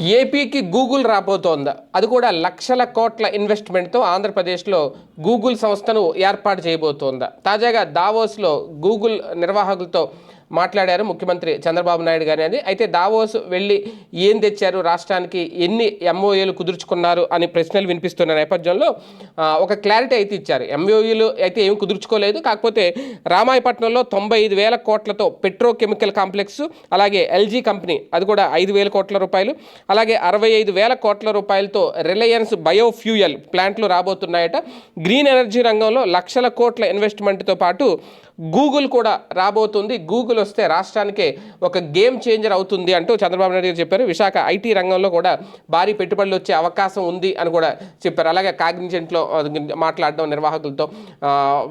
ఏపీకి గూగుల్ రాబోతోందా. అది కూడా లక్షల కోట్ల ఇన్వెస్ట్మెంట్తో ఆంధ్రప్రదేశ్లో గూగుల్ సంస్థను ఏర్పాటు చేయబోతోందా. తాజాగా దావోస్లో గూగుల్ నిర్వాహకులతో మాట్లాడారు ముఖ్యమంత్రి చంద్రబాబు నాయుడు గారి అనేది. అయితే దావోస్ వెళ్ళి ఏం తెచ్చారు? రాష్ట్రానికి ఎన్ని ఎంఓఏలు కుదుర్చుకున్నారు? అని ప్రశ్నలు వినిపిస్తున్న నేపథ్యంలో ఒక క్లారిటీ అయితే ఇచ్చారు. ఎంఓఏలు అయితే ఏమి కుదుర్చుకోలేదు. కాకపోతే రామాయపట్నంలో తొంభై ఐదు వేల కోట్లతో పెట్రోకెమికల్ కాంప్లెక్స్ అలాగే ఎల్జీ కంపెనీ అది కూడా ఐదు వేల కోట్ల రూపాయలు అలాగే అరవై ఐదు వేల కోట్ల రూపాయలతో రిలయన్స్ బయోఫ్యూయల్ ప్లాంట్లు రాబోతున్నాయట. గ్రీన్ ఎనర్జీ రంగంలో లక్షల కోట్ల ఇన్వెస్ట్మెంట్తో పాటు గూగుల్ కూడా రాబోతుంది. గూగుల్ వస్తే రాష్ట్రానికే ఒక గేమ్ చేంజర్ అవుతుంది అంటూ చంద్రబాబు నాయుడు గారు చెప్పారు. విశాఖ ఐటీ రంగంలో కూడా భారీ పెట్టుబడులు వచ్చే అవకాశం ఉంది అని కూడా చెప్పారు. అలాగే కాగ్నిజెంట్లో మాట్లాడడం నిర్వాహకులతో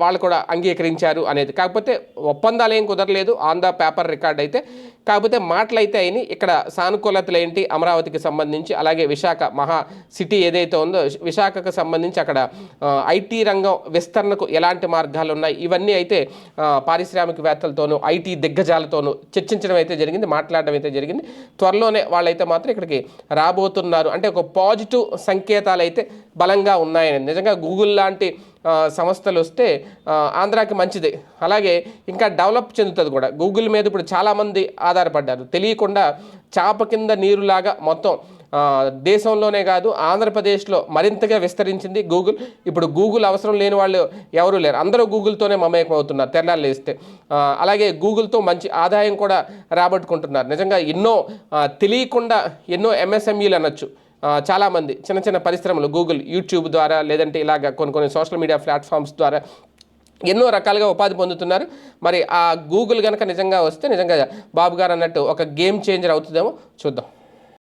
వాళ్ళు కూడా అంగీకరించారు అనేది. కాకపోతే ఒప్పందాలు ఏం కుదరలేదు. ఆన్ ద పేపర్ రికార్డ్ అయితే. కాకపోతే మాటలు అయితే అయినాయి. ఇక్కడ సానుకూలతలు ఏంటి? అమరావతికి సంబంధించి అలాగే విశాఖ మహా సిటీ ఏదైతే ఉందో విశాఖకు సంబంధించి అక్కడ ఐటీ రంగం విస్తరణకు ఎలాంటి మార్గాలు ఉన్నాయి? ఇవన్నీ అయితే పారిశ్రామికవేత్తలతోనూ ఐటీ దగ్గర దిగ్గజాలతోనూ చర్చించడం అయితే జరిగింది మాట్లాడడం అయితే జరిగింది. త్వరలోనే వాళ్ళైతే మాత్రం ఇక్కడికి రాబోతున్నారు. అంటే ఒక పాజిటివ్ సంకేతాలు అయితే బలంగా ఉన్నాయని. నిజంగా గూగుల్ లాంటి సంస్థలు వస్తే ఆంధ్రాకి మంచిది. అలాగే ఇంకా డెవలప్ చెందుతుంది కూడా. గూగుల్ మీద ఇప్పుడు చాలామంది ఆధారపడ్డారు. తెలియకుండా చాప కింద నీరులాగా మొత్తం దేశంలోనే కాదు ఆంధ్రప్రదేశ్లో మరింతగా విస్తరించింది గూగుల్. ఇప్పుడు గూగుల్ అవసరం లేని వాళ్ళు ఎవరూ లేరు. అందరూ గూగుల్తోనే మమేకం అవుతున్నారు తెల్లాలు లేస్తే అలాగే గూగుల్తో మంచి ఆదాయం కూడా రాబట్టుకుంటున్నారు. నిజంగా ఎన్నో తెలియకుండా ఎన్నో ఎంఎస్ఎంఈలు అనొచ్చు. చాలామంది చిన్న చిన్న పరిశ్రమలు గూగుల్ యూట్యూబ్ ద్వారా లేదంటే ఇలాగ కొన్ని కొన్ని సోషల్ మీడియా ప్లాట్ఫామ్స్ ద్వారా ఎన్నో రకాలుగా ఉపాధి పొందుతున్నారు. మరి ఆ గూగుల్ కనుక నిజంగా వస్తే నిజంగా బాబు గారు అన్నట్టు ఒక గేమ్ చేంజర్ అవుతుందేమో చూద్దాం.